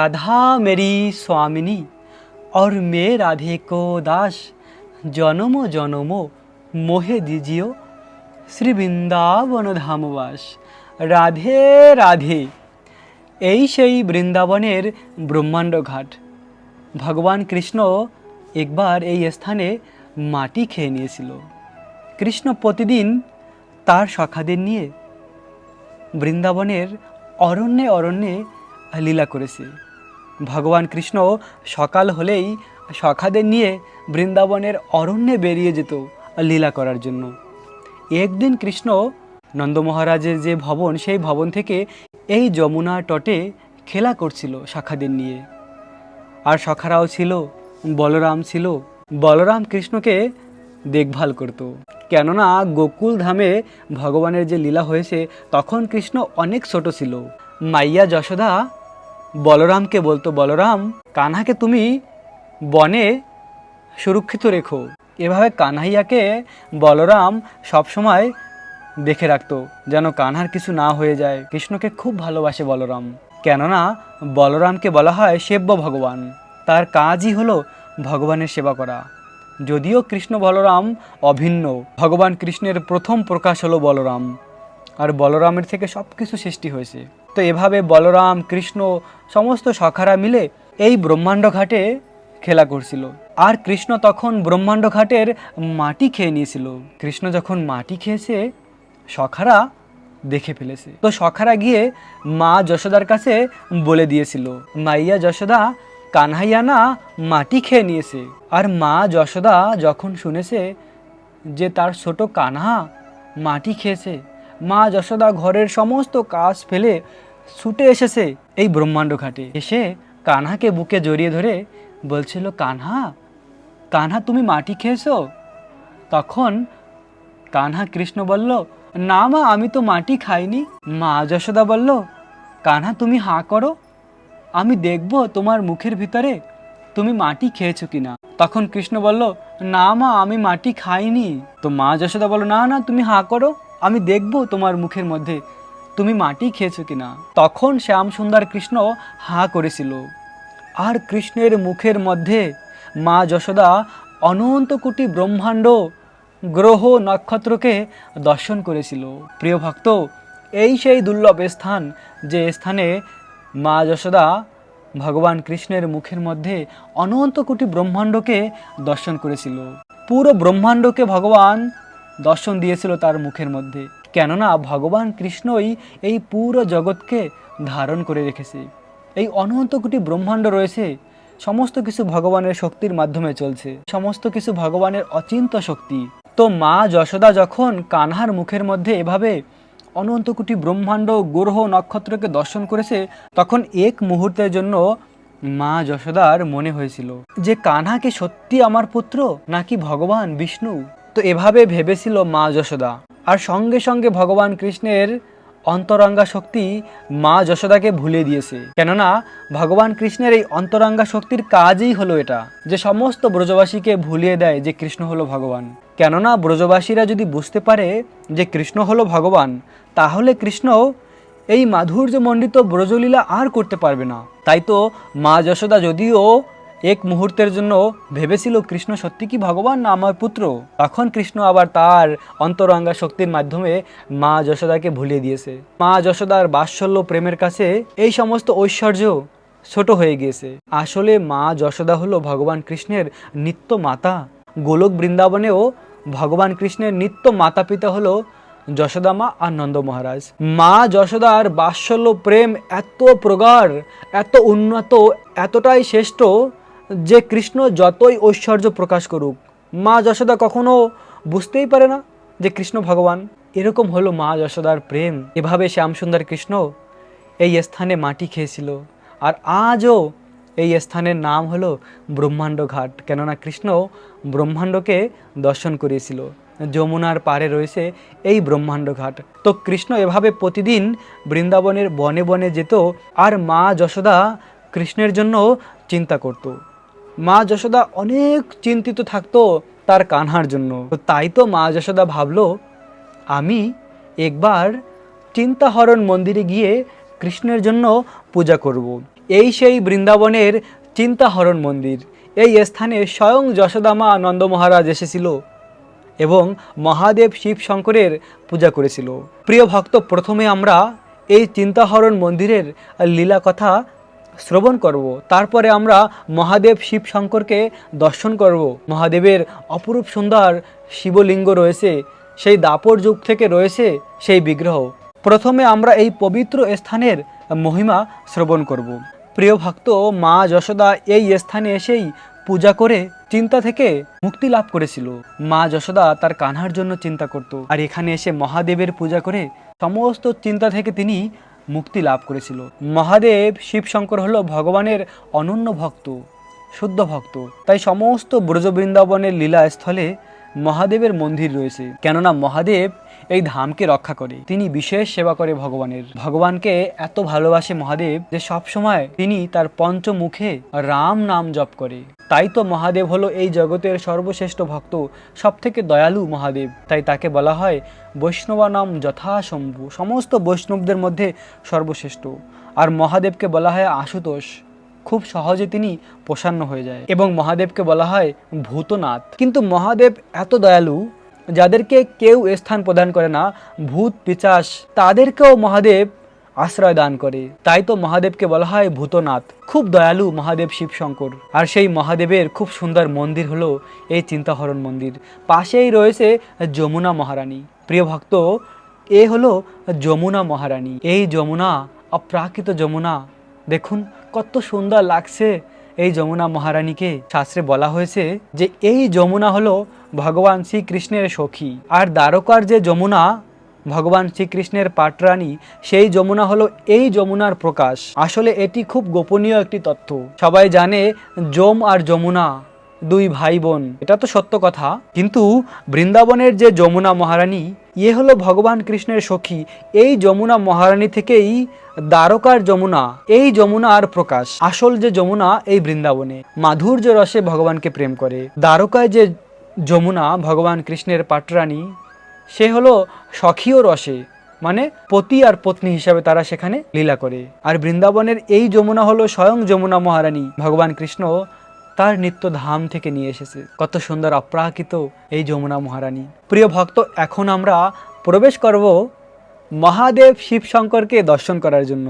राधा मेरी स्वामिनी और मैं राधे को दास জনম জনম মোহে দিজিও শ্রী বৃন্দাবন ধামবাস রাধে রাধে এই সেই বৃন্দাবনের ব্রহ্মাণ্ড ঘাট ভগবান কৃষ্ণ একবার এই স্থানে মাটি খেয়ে নিয়েছিল কৃষ্ণ প্রতিদিন তার সখাদের নিয়ে বৃন্দাবনের অরণ্যে অরণ্যে লীলা করেছে ভগবান কৃষ্ণ সকাল হলেই সখাদের নিয়ে বৃন্দাবনের অরণ্যে বেরিয়ে যেত লীলা করার জন্য। একদিন কৃষ্ণ নন্দ মহারাজের যে ভবন, সেই ভবন থেকে এই যমুনা তটে খেলা করছিল সখাদের নিয়ে। আর সখারাও ছিল, বলরাম ছিল। বলরাম কৃষ্ণকে দেখভাল করত। কেননা গোকুল ধামে ভগবানের যে লীলা হয়েছে, তখন কৃষ্ণ অনেক ছোট ছিল। মাইয়া যশোদা বলরামকে বলতো, বলরাম, কানহাকে তুমি বনে সুরক্ষিত রেখো। এভাবে কানহাইয়াকে বলরাম সবসময় দেখে রাখতো, যেন কানহার কিছু না হয়ে যায়। কৃষ্ণকে খুব ভালোবাসে বলরাম, কেননা বলরামকে বলা হয় সেব্য ভগবান। তার কাজই হলো ভগবানের সেবা করা। যদিও কৃষ্ণ বলরাম অভিন্ন, ভগবান কৃষ্ণের প্রথম প্রকাশ হলো বলরাম, আর বলরামের থেকে সব কিছু সৃষ্টি হয়েছে। তো এভাবে বলরাম, কৃষ্ণ, সমস্ত সখারা মিলে এই ব্রহ্মাণ্ড ঘাটে খেলা করছিল। আর কৃষ্ণ তখন ব্রহ্মাণ্ড ঘাটের মাটি খেয়ে নিয়েছিল। কৃষ্ণ যখন মাটি খেয়েছে, সখারা দেখে ফেলেছে। তো সখারা গিয়ে মা যশোদার কাছে বলে দিয়েছিল, মাইয়া যশোদা, কানহাইয়া না মাটি খেয়ে নিয়েছে? আর মা যশোদা যখন শুনেছে যে তার ছোট কানহা মাটি খেয়েছে মা যশোদা ঘরের সমস্ত কাজ ফেলে ছুটে এসেছে এই ব্রহ্মাণ্ড ঘাটে। এসে কানহাকে বুকে জড়িয়ে ধরে বলছিল, কানহা কানহা, তুমি মাটি খেয়েছো? তখন কানহা কৃষ্ণ বলল, না মা, আমি তো মাটি খাইনি। মা যশোদা বলল, কানহা, তুমি হাঁ করো। আমি দেখব তোমার মুখের ভিতরে তুমি মাটি খেয়েছো কিনা। তখন কৃষ্ণ বলল, না মা, আমি মাটি খাইনি। তো মা যশোদা বলল, না না, তুমি হাঁ করো। আমি দেখব তোমার মুখের মধ্যে, তুমি মাটি খেয়েছো কিনা। তখন শ্যাম সুন্দর কৃষ্ণ হাঁ করেছিল। আর কৃষ্ণের মুখের মধ্যে মা যশোদা অনন্ত কোটি ব্রহ্মাণ্ড গ্রহ নক্ষত্রকে দর্শন করেছিল। প্রিয় ভক্ত, এই সেই দুর্লভ স্থান, যে স্থানে মা যশোদা ভগবান কৃষ্ণের মুখের মধ্যে অনন্ত কোটি ব্রহ্মাণ্ডকে দর্শন করেছিল। পুরো ব্রহ্মাণ্ডকে ভগবান দর্শন দিয়েছিল তার মুখের মধ্যে। কেননা ভগবান কৃষ্ণই এই পুরো জগৎকে ধারণ করে রেখেছে। এই অনন্ত কোটি ব্রহ্মাণ্ড রয়েছে, সমস্ত কিছু ভগবানের শক্তির মাধ্যমে চলছে। সমস্ত কিছু ভগবানের অচিন্ত শক্তি। তো মা যশোদা যখন কানহার মুখের মধ্যে এভাবে অনন্ত কোটি ব্রহ্মাণ্ড, গ্রহ, নক্ষত্রকে দর্শন করেছে, তখন এক মুহূর্তের জন্য মা যশোদার মনে হয়েছিল যে, কানহাকে সত্যি আমার পুত্র নাকি ভগবান বিষ্ণু? তো এভাবে ভেবেছিল মা যশোদা। আর সঙ্গে সঙ্গে ভগবান কৃষ্ণের অন্তরাঙ্গা শক্তি মা যশোদাকে ভুলে দিয়েছে। কেননা, ভগবান কৃষ্ণের এই অন্তরাঙ্গা শক্তির কাজই হলো এটা, যে সমস্ত ব্রজবাসীকে ভুলিয়ে দেয় যে কৃষ্ণ হলো ভগবান। কেননা, ব্রজবাসীরা যদি বুঝতে পারে যে কৃষ্ণ হলো ভগবান, তাহলে কৃষ্ণ এই মাধুর্যমণ্ডিত ব্রজলীলা আর করতে পারবে না। তাই তো মা যশোদা যদিও এক মুহূর্তের জন্য ভেবেছিল কৃষ্ণ সত্যি কি ভগবান না আমার পুত্র? তখন কৃষ্ণ আবার তার অন্তরঙ্গা শক্তির মাধ্যমে মা যশোদাকে ভুলিয়ে দিয়েছে। মা যশোদার বাৎসল্য প্রেমের কাছে এই সমস্ত ঐশ্বর্য ছোট হয়ে গিয়েছে। আসলে মা যশোদা হলো ভগবান কৃষ্ণের নিত্য মাতা। গোলক বৃন্দাবনেও ভগবান কৃষ্ণের নিত্য মাতা পিতা হলো যশোদা মা আর নন্দ মহারাজ। মা যশোদার বাৎসল্য প্রেম এত প্রগাঢ়, এত উন্নত, এতটাই শ্রেষ্ঠ যে কৃষ্ণ যতই ঐশ্বর্য প্রকাশ করুক, মা যশোদা কখনো বুঝতেই পারে না যে কৃষ্ণ ভগবান। এরকম হলো মা যশোদার প্রেম। এভাবে শ্যামসুন্দর কৃষ্ণ এই স্থানে মাটি খেয়েছিল। আর আজও এই স্থানের নাম হলো ব্রহ্মাণ্ড ঘাট। কেননা কৃষ্ণ ব্রহ্মাণ্ডকে দর্শন করিয়েছিল। যমুনার পাড়ে রয়েছে এই ব্রহ্মাণ্ড ঘাট। তো কৃষ্ণ এভাবে প্রতিদিন বৃন্দাবনের বনে বনে যেত, আর মা যশোদা কৃষ্ণের জন্য চিন্তা করত। মা যশোদা অনেক চিন্তিত থাকতো তার কানহার জন্য। তাই তো মা যশোদা ভাবলো, আমি একবার চিন্তাহরণ মন্দিরে গিয়ে কৃষ্ণের জন্য পূজা করব। এই সেই বৃন্দাবনের চিন্তাহরণ মন্দির। এই স্থানে স্বয়ং যশোদামা নন্দ মহারাজ এসেছিল এবং মহাদেব শিব শঙ্করের পূজা করেছিল। প্রিয় ভক্ত, প্রথমে আমরা এই চিন্তাহরণ মন্দিরের লীলা কথা শ্রবণ করব। তারপরে আমরা মহাদেব শিব শঙ্করকে দর্শন করব। মহাদেবের অপরূপ সুন্দর শিবলিঙ্গ রয়েছে, সেই দাপর যুগ থেকে রয়েছে সেই বিগ্রহ। প্রথমে আমরা এই পবিত্র স্থানের মহিমা শ্রবণ করব। প্রিয় ভক্ত, মা যশোদা এই স্থানে এসেই পূজা করে চিন্তা থেকে মুক্তি লাভ করেছিল। মা যশোদা তার কানহার জন্য চিন্তা করত। আর এখানে এসে মহাদেবের পূজা করে সমস্ত চিন্তা থেকে তিনি মুক্তি লাভ করেছিল। মহাদেব শিবশঙ্কর হল ভগবানের অনন্য ভক্ত, শুদ্ধ ভক্ত। তাই সমস্ত ব্রজবৃন্দাবনের লীলাস্থলে লীলা মহাদেবের মন্দির রয়েছে। কেননা মহাদেব এই ধামকে রক্ষা করে। তিনি বিশেষ সেবা করে ভগবানের। ভগবানকে এত ভালোবাসে মহাদেব যে সব সময় তিনি তার পঞ্চমুখে রাম নাম জপ করে। তাই তো মহাদেব হলো এই জগতের সর্বশ্রেষ্ঠ ভক্ত সব থেকে দয়ালু মহাদেব। তাই তাকে বলা হয় বৈষ্ণবা নাম যথাশম্ভু। সমস্ত বৈষ্ণবদের মধ্যে সর্বশ্রেষ্ঠ। আর মহাদেবকে বলা হয় আশুতোষ। খুব সহজে তিনি প্রসন্ন হয়ে যায়। এবং মহাদেবকে বলা হয় ভূতনাথ। কিন্তু মহাদেব এত দয়ালু যাদেরকে কেউ স্থান প্রদান করে না, ভূত, পিচাস, তাদেরকেও মহাদেব আশ্রয় দান করে। তাই তো মহাদেবকে বলা হয় ভূতনাথ। খুব দয়ালু মহাদেব শিবশঙ্কর। আর সেই মহাদেবের খুব সুন্দর মন্দির হলো এই চিন্তাহরণ মন্দির। পাশেই রয়েছে যমুনা মহারানী। প্রিয় ভক্ত, এ হলো যমুনা মহারানী। এই যমুনা, অপ্রাকৃত যমুনা, দেখুন কত সুন্দর লাগছে। এই যমুনা মহারানীকে শাস্ত্রে বলা হয়েছে যে এই যমুনা হলো ভগবান শ্রীকৃষ্ণের সখী। আর দ্বারকার যে যমুনা, ভগবান শ্রীকৃষ্ণের পাটরানী, সেই যমুনা হলো এই যমুনার প্রকাশ। আসলে এটি খুব গোপনীয় একটি তথ্য সবাই জানে যম আর যমুনা, দুই ভাই বোন এটা তো সত্য কথা। কিন্তু বৃন্দাবনের যে যমুনা মহারানী ইয়ে হলো ভগবান কৃষ্ণের সখী। এই যমুনা মহারানী থেকেই দ্বারকার যমুনা, এই যমুনা আর প্রকাশ। আসল যে যমুনা এই বৃন্দাবনে মাধুর্য রসে ভগবানকে প্রেম করে। দ্বারকায় যে যমুনা ভগবান কৃষ্ণের পাটরানী, সে হলো সখীয় রসে মানে পতি আর পত্নী হিসাবে তারা সেখানে লীলা করে। আর বৃন্দাবনের এই যমুনা হলো স্বয়ং যমুনা মহারানী ভগবান কৃষ্ণ তার নিত্য ধাম থেকে নিয়ে এসেছে। কত সুন্দর অপ্রাকৃত এই যমুনা মহারানী। প্রিয় ভক্ত, এখন আমরা প্রবেশ করব মহাদেব শিব শঙ্করকে দর্শন করার জন্য।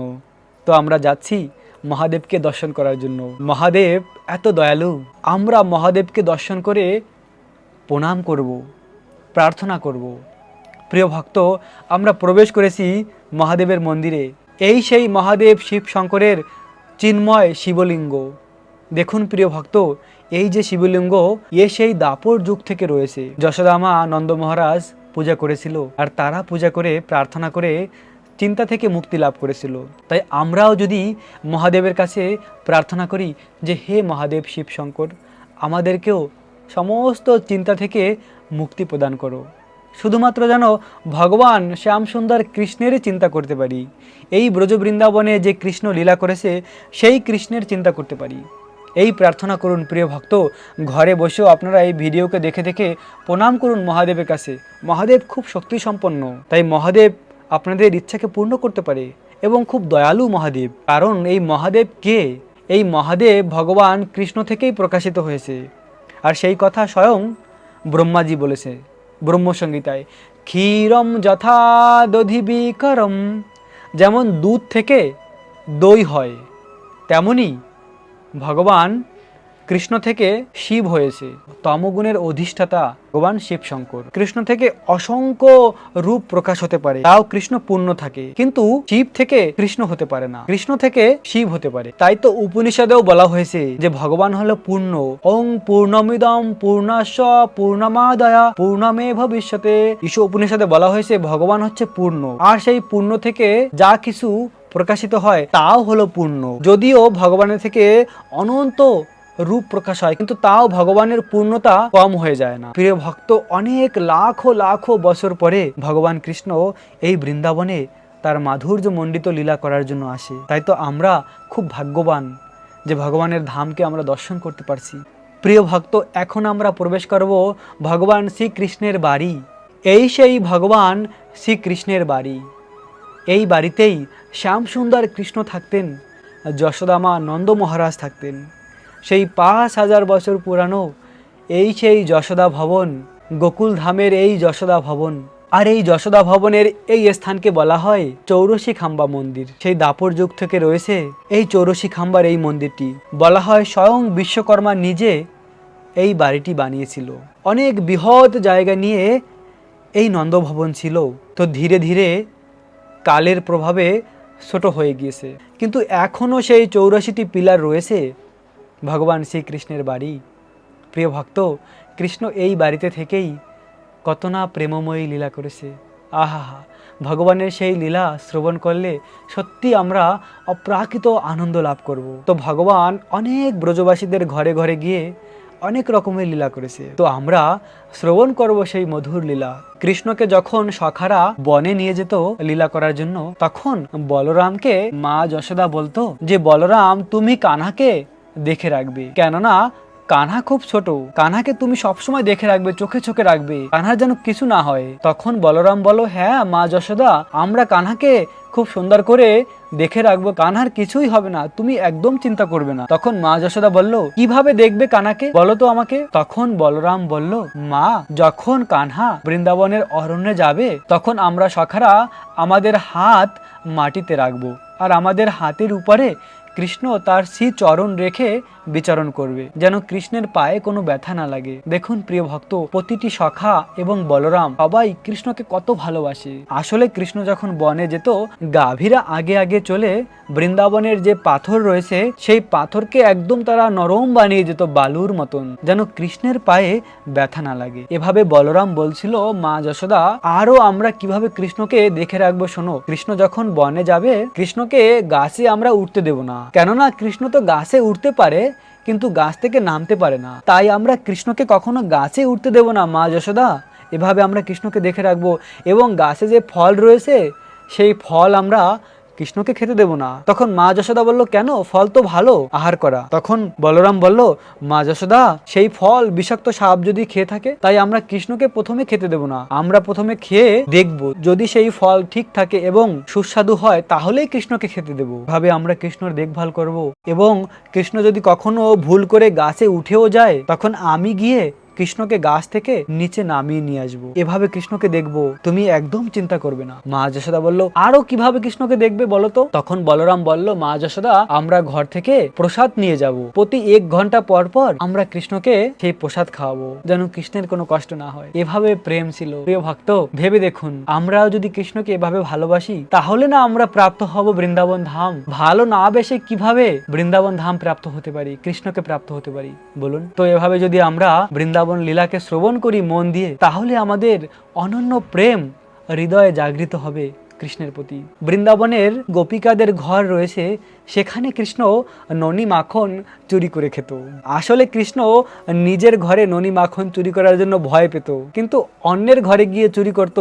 তো আমরা যাচ্ছি মহাদেবকে দর্শন করার জন্য। মহাদেব এত দয়ালু। আমরা মহাদেবকে দর্শন করে প্রণাম করব, প্রার্থনা করব। প্রিয় ভক্ত, আমরা প্রবেশ করেছি মহাদেবের মন্দিরে। এই সেই মহাদেব শিব শঙ্করের চিন্ময় শিবলিঙ্গ। দেখুন প্রিয় ভক্ত, এই যে শিবলিঙ্গ, এ সেই দাপর যুগ থেকে রয়েছে। যশোদামা নন্দ মহারাজ পূজা করেছিল আর তারা পূজা করে, প্রার্থনা করে চিন্তা থেকে মুক্তি লাভ করেছিল। তাই আমরাও যদি মহাদেবের কাছে প্রার্থনা করি যে, হে মহাদেব শিব শঙ্কর, আমাদেরকেও সমস্ত চিন্তা থেকে মুক্তি প্রদান করো। শুধুমাত্র যেন ভগবান শ্যামসুন্দর কৃষ্ণেরই চিন্তা করতে পারি। এই ব্রজ বৃন্দাবনে যে কৃষ্ণ লীলা করেছে, সেই কৃষ্ণের চিন্তা করতে পারি। এই প্রার্থনা করুন প্রিয় ভক্ত, ঘরে বসেও আপনারা এই ভিডিওকে দেখে দেখে প্রণাম করুন মহাদেবের কাছে। মহাদেব খুব শক্তি সম্পন্ন তাই মহাদেব আপনাদের ইচ্ছাকে পূর্ণ করতে পারে এবং খুব দয়ালু মহাদেব। কারণ এই মহাদেব কে? এই মহাদেব ভগবান কৃষ্ণ থেকেই প্রকাশিত হয়েছে। আর সেই কথা স্বয়ং ব্রহ্মাজি বলেছে ব্রহ্মসংগীতায় ক্ষীরম যথা দধিবিকরম যেমন দুধ থেকে দই হয়, তেমনি ভগবান কৃষ্ণ থেকে শিব হয়েছে। তমগুণের অধিষ্ঠাতা ভগবান শিব শঙ্কর কৃষ্ণ থেকে অসংখ্য রূপ প্রকাশ হতে পারে, তাও কৃষ্ণ পূর্ণ থাকে। কিন্তু শিব থেকে কৃষ্ণ হতে পারে না। কৃষ্ণ থেকে শিব হতে পারে। তাই তো উপনিষদেও বলা হয়েছে যে ভগবান হলো পূর্ণ। ওং পূর্ণমিদম পূর্ণাশ পূর্ণমাদয়া পূর্ণমে ভবিষ্যতে। ঈশ উপনিষদে বলা হয়েছে ভগবান হচ্ছে পূর্ণ। আর সেই পূর্ণ থেকে যা কিছু প্রকাশিত হয়, তাও হলো পূর্ণ। যদিও ভগবানের থেকে অনন্ত রূপ প্রকাশ হয়, কিন্তু তাও ভগবানের পূর্ণতা কম হয়ে যায় না। প্রিয় ভক্ত, অনেক লাখো লাখো বছর পরে ভগবান কৃষ্ণ এই বৃন্দাবনে তার মাধুর্য মণ্ডিত লীলা করার জন্য আসে। তাই তো আমরা খুব ভাগ্যবান যে ভগবানের ধামকে আমরা দর্শন করতে পারছি। প্রিয় ভক্ত, এখন আমরা প্রবেশ করব ভগবান শ্রীকৃষ্ণের বাড়ি। এই সেই ভগবান শ্রীকৃষ্ণের বাড়ি। এই বাড়িতেই শ্যামসুন্দর কৃষ্ণ থাকতেন, যশোদামা নন্দ মহারাজ থাকতেন। সেই পাঁচ হাজার বছর পুরানো এই সেই যশোদা ভবন, গোকুল ধামের এই যশোদা ভবন। আর এই যশোদা ভবনের এই স্থানকে বলা হয় চৌরসী খাম্বা মন্দির। সেই দাপর যুগ থেকে রয়েছে এই চৌরসী খাম্বার এই মন্দিরটি। বলা হয় স্বয়ং বিশ্বকর্মা নিজে এই বাড়িটি বানিয়েছিল। অনেক বৃহৎ জায়গা নিয়ে এই নন্দভবন ছিল। তো ধীরে ধীরে কালের প্রভাবে ছোট হয়ে গিয়েছে। কিন্তু এখনও সেই চৌরাশিটি পিলার রয়েছে। ভগবান শ্রীকৃষ্ণের বাড়ি। প্রিয় ভক্ত, কৃষ্ণ এই বাড়িতে থেকেই কত না প্রেমময়ী লীলা করেছে। আহা ভগবানের সেই লীলা শ্রবণ করলে সত্যি আমরা অপ্রাকৃত আনন্দ লাভ করব। তো ভগবান অনেক ব্রজবাসীদের ঘরে ঘরে গিয়ে অনেক রকমের লীলা করেছে। তো আমরা শ্রবণ করব সেই মধুর লীলা। কৃষ্ণকে যখন সখারা বনে নিয়ে যেত লীলা করার জন্য, তখন বলরামকে মা যশোদা বলতো যে, বলরাম, তুমি কানাকে দেখে রাখবে। কেননা, কানহা খুব ছোট। কানহাকে তুমি সবসময় দেখে রাখবে, চোখে চোখে রাখবে। কানহার যেন কিছু না হয়। তখন বলরাম বলো হ্যাঁ মা যশোদা, আমরা কানহাকে খুব সুন্দর করে দেখে রাখব। কানহার কিছুই হবে না, তুমি একদম চিন্তা করবে না। তখন মা যশোদা বলল, কীভাবে দেখবে কানাকে বলো তো আমাকে। তখন বলরাম বলল, মা, যখন কানহা বৃন্দাবনের অরণ্যে যাবে, তখন আমরা সখারা আমাদের হাত মাটিতে রাখব। আর আমাদের হাতের উপরে কৃষ্ণ তার শ্রী চরণ রেখে বিচরণ করবে, যেন কৃষ্ণের পায়ে কোনো ব্যথা না লাগে। দেখুন প্রিয় ভক্ত, প্রতিটি সখা এবং বলরাম সবাই কৃষ্ণকে কত ভালোবাসে। আসলে কৃষ্ণ যখন বনে যেত, গাভীরা আগে আগে চলে বৃন্দাবনের যে পাথর রয়েছে, সেই পাথরকে একদম তারা নরম বানিয়ে যেত বালুর মতন, যেন কৃষ্ণের পায়ে ব্যথা না লাগে। এভাবে বলরাম বলছিল, মা যশোদা, আরও আমরা কীভাবে কৃষ্ণকে দেখে রাখব শোনো, কৃষ্ণ যখন বনে যাবে, কৃষ্ণকে গাছে আমরা উঠতে দেব না। কেননা কৃষ্ণ তো গাছে উঠতে পারে, কিন্তু গাছ থেকে নামতে পারে না। তাই আমরা কৃষ্ণকে কখনো গাছে উঠতে দেব না, মা যশোদা। এভাবে আমরা কৃষ্ণকে দেখে রাখব। এবং গাছে যে ফল রয়েছে, সেই ফল আমরা কৃষ্ণকে খেতে দেব না। তখন মা যশোদা বলল, কেন? ফল তো ভালো, আহার করা। তখন বলরাম বলল, মা যশোদা, সেই ফল বিষাক্ত সাপ যদি খেয়ে থাকে, তাই আমরা কৃষ্ণকে প্রথমে খেতে দেব না। আমরা প্রথমে খেয়ে দেখব। যদি সেই ফল ঠিক থাকে এবং সুস্বাদু হয়, তাহলেই কৃষ্ণকে খেতে দেব। ভাবে আমরা কৃষ্ণর দেখভাল করব। এবং কৃষ্ণ যদি কখনো ভুল করে গাছে উঠেও যায়, তখন আমি গিয়ে কৃষ্ণকে গাছ থেকে নিচে নামিয়ে নিয়ে আসব। এভাবে কৃষ্ণকে দেখব, তুমি একদম চিন্তা করবে না। মা যশোদা বলল, আরও কীভাবে কৃষ্ণকে দেখবে বলো তো? তখন বলরাম বলল, মা যশোদা, আমরা ঘর থেকে প্রসাদ নিয়ে যাব। প্রতি এক ঘণ্টা পর পর আমরা কৃষ্ণকে সেই প্রসাদ খাওয়াবো, যেন কৃষ্ণের কোনো কষ্ট না হয়। এভাবে প্রেম ছিল। প্রিয় ভক্ত, ভেবে দেখুন, আমরাও যদি কৃষ্ণকে এভাবে ভালোবাসি, তাহলে না আমরা প্রাপ্ত হব বৃন্দাবন ধাম। ভালো না বেসে কীভাবে বৃন্দাবন ধাম প্রাপ্ত হতে পারি, কৃষ্ণকে প্রাপ্ত হতে পারি? বলুন। তো এভাবে যদি আমরা বৃন্দাবন লীলাকে শ্রবণ করি মন দিয়ে, তাহলে আমাদের অনন্য প্রেম হৃদয়ে জাগৃত হবে কৃষ্ণের প্রতি। বৃন্দাবনের গোপিকাদের ঘর রয়েছে, সেখানে কৃষ্ণ ননি মাখন চুরি করে খেত। আসলে কৃষ্ণ নিজের ঘরে ননি মাখন চুরি করার জন্য ভয় পেত, কিন্তু অন্যের ঘরে গিয়ে চুরি করত,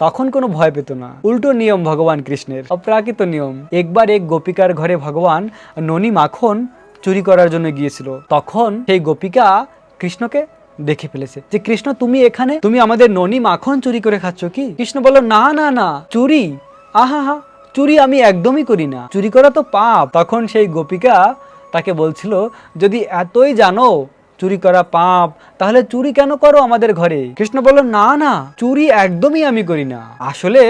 তখন কোনো ভয় পেত না। উল্টো নিয়ম ভগবান কৃষ্ণের, অপ্রাকৃত নিয়ম। একবার এক গোপিকার ঘরে ভগবান ননি মাখন চুরি করার জন্য গিয়েছিল, তখন সেই গোপিকা কৃষ্ণকে দেখে ফেলেছে। যে কৃষ্ণ, তুমি এখানে? তুমি আমাদের ননি মাখন চুরি করে খাচ্ছ কি? কৃষ্ণ বলল, না না না, চুরি। আহা হা চুরি আমি একদমই করি না। চুরি করা তো পাপ। তখন সেই গোপিকা তাকে বলছিল, যদি এতই জানো, চুরি করা পাপ তাহলে চুরি কেন করো আমাদের ঘরে? কৃষ্ণ বলল, না না, চুরি একদমই আমি করি না। আসলে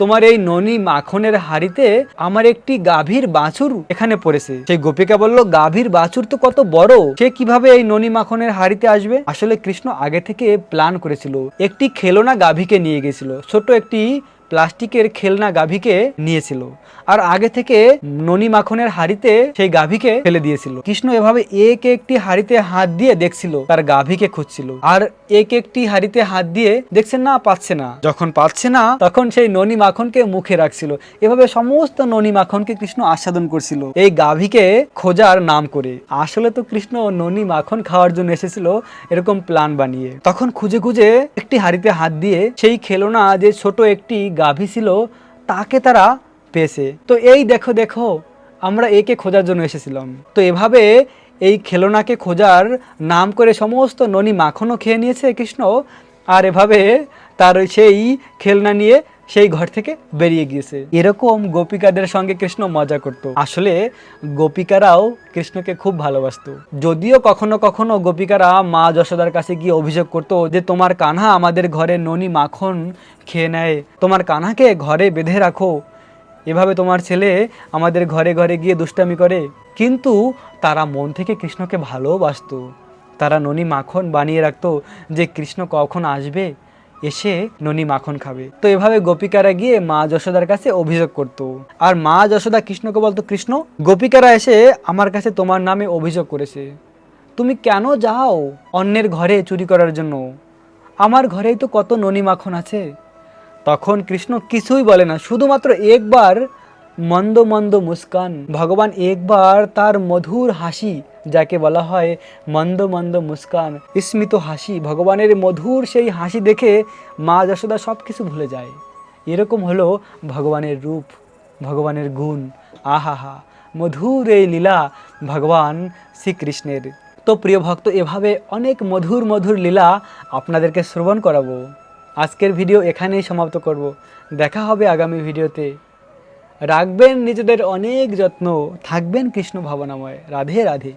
তোমার এই ননি মাখনের হাড়িতে আমার একটি গাভীর বাছুর এখানে পড়েছে। সেই গোপিকা বলল, গাভীর বাছুর তো কত বড়, সে কীভাবে এই ননি মাখনের হাড়িতে আসবে? আসলে কৃষ্ণ আগে থেকে প্ল্যান করেছিল, একটি খেলনা গাভীকে নিয়ে গেছিল, ছোট একটি প্লাস্টিকের খেলনা গাভীকে নিয়েছিল, আর আগে থেকে ননি মাখনের হাড়িতে সেই গাভীকে ফেলে দিয়েছিল। কৃষ্ণ এভাবে এক একটি হাড়িতে হাত দিয়ে দেখছিল, তার গাভীকে খুঁজছিল আর এক একটি হাড়িতে হাত দিয়ে দেখছেন না, পাচ্ছে না। যখন পাচ্ছে না, তখন সেই ননি মাখনকে মুখে রাখছিল। এভাবে সমস্ত ননি মাখনকে কৃষ্ণ আস্বাদন করছিল। এই গাভীকে খোঁজার নাম করে। আসলে তো কৃষ্ণ ননি মাখন খাওয়ার জন্য এসেছিল এরকম প্ল্যান বানিয়ে। তখন খুঁজে খুঁজে একটি হাড়িতে হাত দিয়ে সেই খেলনা যে ছোট একটি গাভী ছিল, তাকে তারা পেয়েছে। তো এই দেখো দেখো, আমরা একে খোঁজার জন্য এসেছিলাম। তো এভাবে এই খেলনাকে খোঁজার নাম করে সমস্ত ননি মাখনও খেয়ে নিয়েছে কৃষ্ণ। আর এভাবে তার সেই খেলনা নিয়ে সেই ঘর থেকে বেরিয়ে গিয়েছে। এরকম গোপিকাদের সঙ্গে কৃষ্ণ মজা করত। আসলে গোপিকারাও কৃষ্ণকে খুব ভালোবাসতো। যদিও কখনো কখনো গোপিকারা মা যশোদার কাছে গিয়ে অভিযোগ করতো যে, তোমার কানহা আমাদের ঘরে ননি মাখন খেয়ে নেয়। তোমার কানহাকে ঘরে বেঁধে রাখো। এভাবে তোমার ছেলে আমাদের ঘরে ঘরে গিয়ে দুষ্টামি করে। কিন্তু তারা মন থেকে কৃষ্ণকে ভালোবাসতো। তারা ননি মাখন বানিয়ে রাখতো যে কৃষ্ণ কখন আসবে, এসে ননি মাখন খাবে। তো এভাবে গোপিকারা গিয়ে মা যশোদার কাছে অভিযোগ করতো। আর মা যশোদা কৃষ্ণকে বলতো, কৃষ্ণ, গোপিকারা এসে আমার কাছে তোমার নামে অভিযোগ করেছে। তুমি কেন যাও অন্যের ঘরে চুরি করার জন্য? আমার ঘরেই তো কত ননি মাখন আছে। তখন কৃষ্ণ কিছুই বলে না। শুধুমাত্র একবার মন্দ মন্দ মুস্কান। ভগবান একবার তার মধুর হাসি, যাকে বলা হয় মন্দ মন্দ মুস্কান, স্মিত হাসি, ভগবানের মধুর সেই হাসি দেখে মা যশোদা সব কিছু ভুলে যায়। এরকম হলো ভগবানের রূপ, ভগবানের গুণ। আহাহা, মধুর এই লীলা ভগবান শ্রীকৃষ্ণের। তো প্রিয় ভক্ত, এভাবে অনেক মধুর মধুর লীলা আপনাদেরকে শ্রবণ করাবো। আজকের ভিডিও এখানেই সমাপ্ত করব। দেখা হবে আগামী ভিডিওতে। রাখবেন নিজেদের অনেক যত্ন। থাকবেন কৃষ্ণ ভাবনাময়। রাধে রাধে।